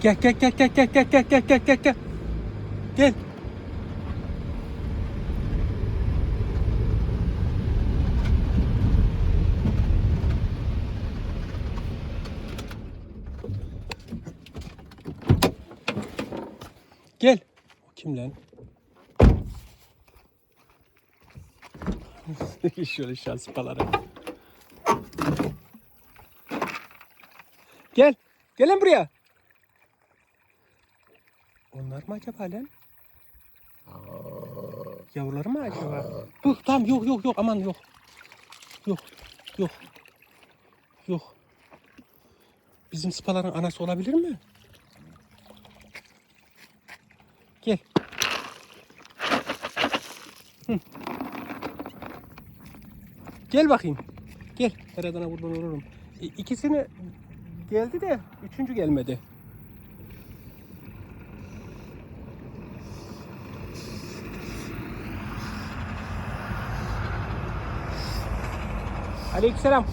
Gel gel gel gel gel gel gel gel gel gel gel. Gel. Gel. O kim lan? Şöyle şans paları. Gel. Gel lan buraya. Onlar mı acaba lan? Yavruları mı acaba? Dur tamam yok yok yok aman yok. Yok yok. Yok. Bizim sıpaların anası olabilir mi? Gel. Hı. Gel bakayım. Gel. Karadana buradan vururum. İkisini geldi de üçüncü gelmedi. Aleykümselam.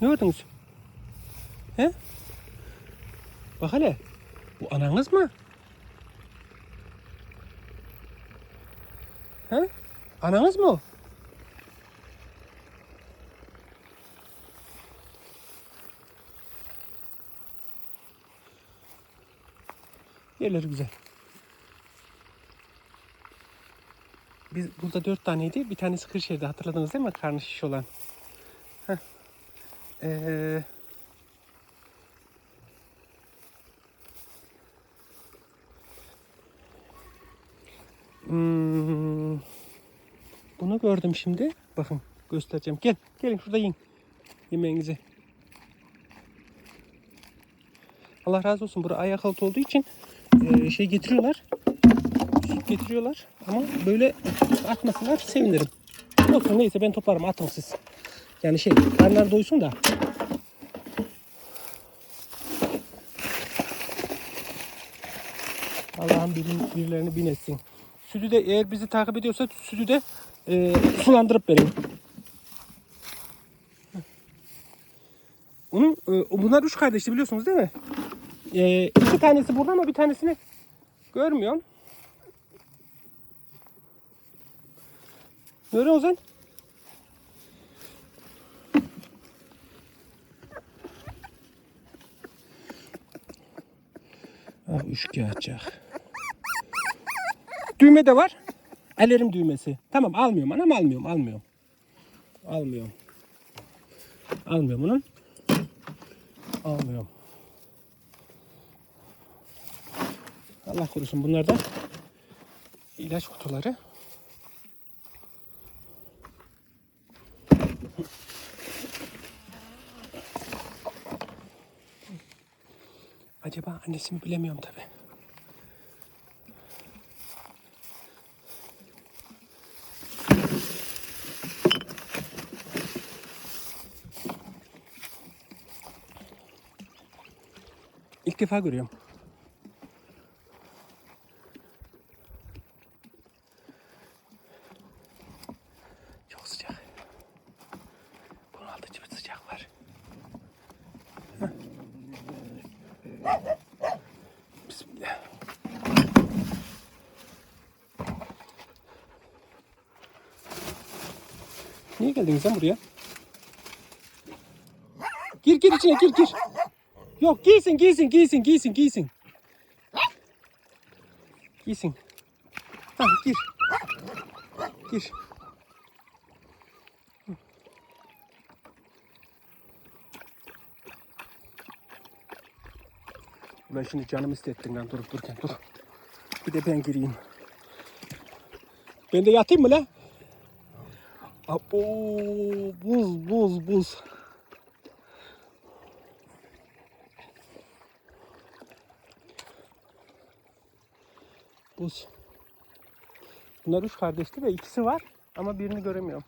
Ne gördünüz? He? Bak hele. Bu ananız mı? He? Ananız mı o? Yerleri güzel. Biz burada dört taneydi. Bir tanesi Kırşehir'de hatırladınız değil mi? Karnı şiş olan. Ee, Hmm, bunu gördüm şimdi. Bakın göstereceğim. Gel, gelin şurada yiyin yemeğinizi. Allah razı olsun. Burası ayak altı olduğu için e, şey getiriyorlar. Süt getiriyorlar. Ama böyle atmasınlar sevinirim. Olsun neyse ben toplarım atın siz. Yani şey karnlar doysun da. Allah'ın birilerini bin etsin. Sütü de eğer bizi takip ediyorsa sütü de e, sulandırıp verin. Onun, e, bunlar üç kardeşti biliyorsunuz değil mi? E, iki tanesi burada ama bir tanesini görmüyorum. Görüyor musun? Ah üçkağıtçak. Düğme de var. Alarm düğmesi. Tamam almıyorum anam almıyorum almıyorum. Almıyorum. Almıyorum onun. Almıyorum. Allah korusun bunlar da ilaç kutuları. Acaba annesi mi bilemiyorum tabi. İlk defa görüyorum. Çok sıcak. Bunaltıcı bir sıcak var. Bismillah. Niye geldiniz lan buraya? Gir gir içine gir gir. Yok giysin giysin giysin giysin giysin. Giysin. Ha gir. Gir. Ben şimdi canımı hissettim lan durup dururken dur. Bir de ben gireyim. Ben de yatayım mı lan? Abo, buz buz buz. Buz. Bunlar üç kardeşti ve ikisi var ama birini göremiyorum.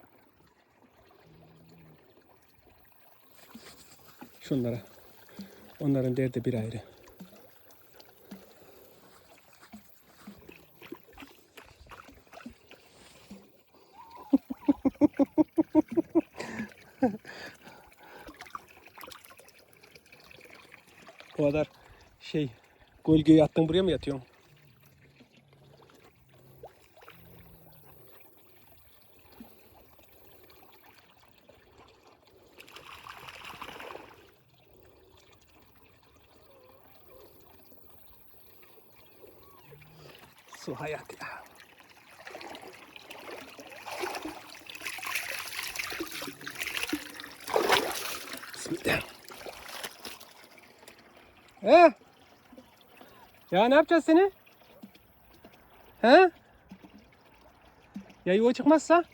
Şunlara. Onların derdi bir ayrı. Bu kadar şey gölge yattım buraya mı yatıyorum? Su hayat ya. He? Ya ne yapacağız seni? He? Ya yuva çıkmazsa?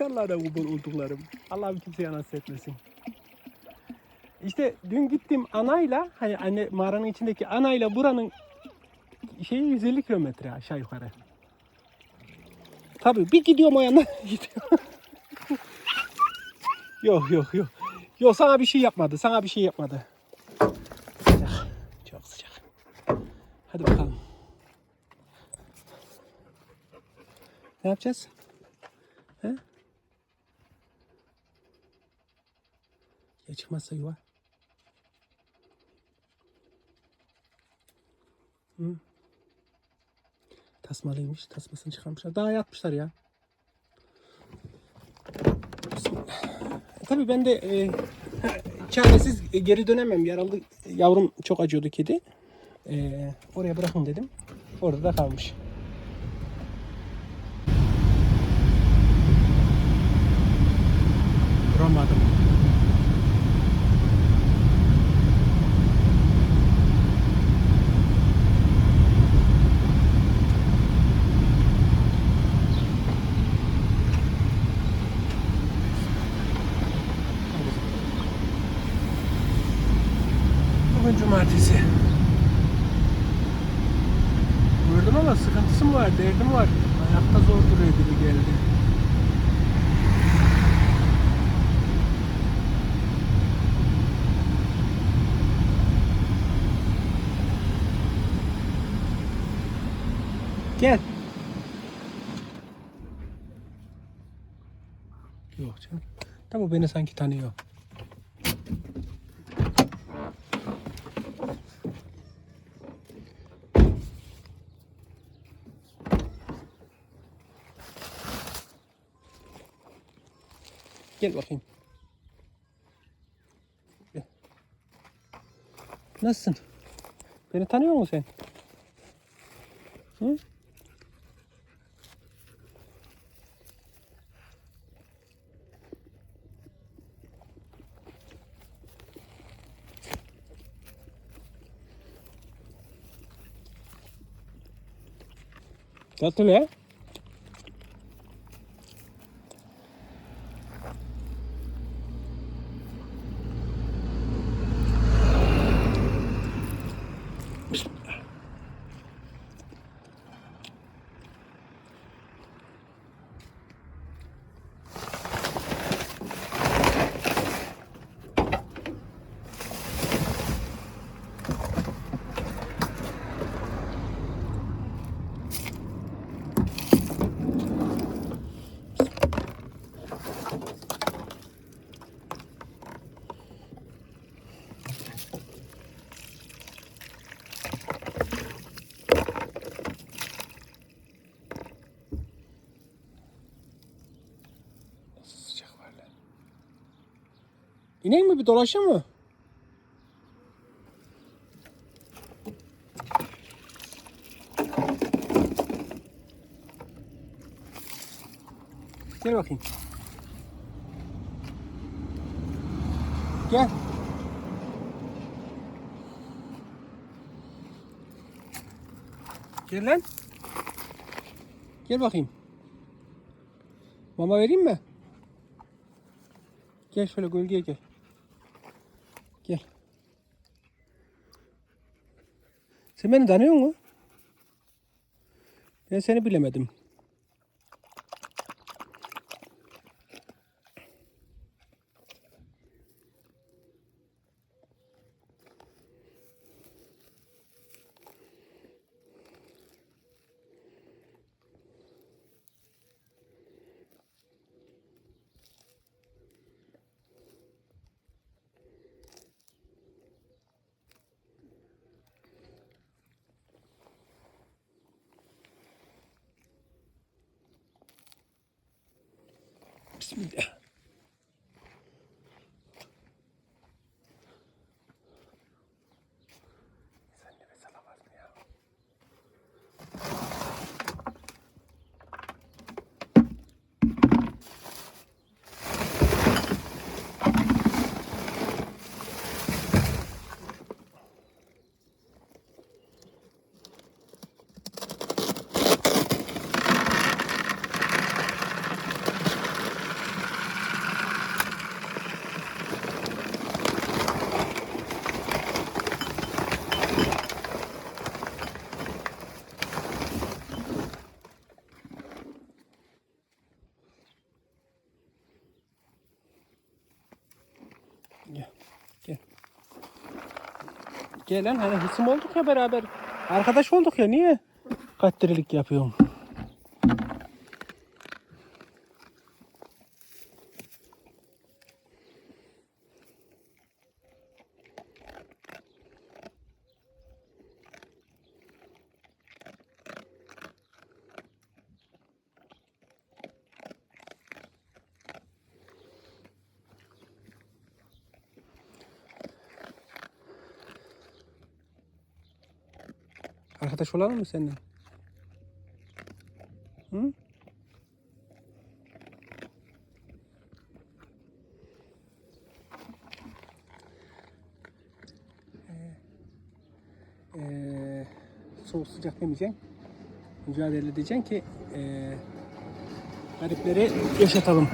Allah'ına kurban olduklarım. Allah'ım kimseye nasip etmesin. İşte dün gittim anayla, hani anne mağaranın içindeki anayla buranın şeyi 150 kilometre aşağı yukarı. Tabii bir gidiyorum o yana gidiyorum. yok yok yok. Yok sana bir şey yapmadı. Sana bir şey yapmadı. Sıcak. Çok sıcak. Hadi bakalım. Ne yapacağız? He? Ya çıkmazsa yuva. Hı. Tasmalıymış. Tasmasını çıkarmışlar. Daha yatmışlar ya. Bismillah. E, Tabii ben de e, çaresiz geri dönemem. Yaralı yavrum çok acıyordu kedi. E, oraya bırakın dedim. Orada da kalmış. Duramadım. Ama sıkıntısı mı var, derdim var. Ayakta zor duruyor gibi geldi. Gel. Yok canım. Bu beni sanki tanıyor. Gel bakayım. Gel. Nasılsın? Beni tanıyor musun sen? Hı? Tatlı ya. İneyim mi bir dolaşayım mı? Gel bakayım. Gel. Gel lan. Gel bakayım. Mama vereyim mi? Gel şöyle gölgeye. Gel. Sen beni tanıyor musun? Ben seni bilemedim. Bismillah. Sen nefes alamaz mı ya? Gel. Gel. Gel lan hani hısım olduk ya beraber. Arkadaş olduk ya niye kattirilik yapıyorsun? Arkadaş olalım mı seninle? Hı? Ee, ee, soğuk sıcak demeyeceksin. Mücadele edeceksin ki ee, garipleri yaşatalım.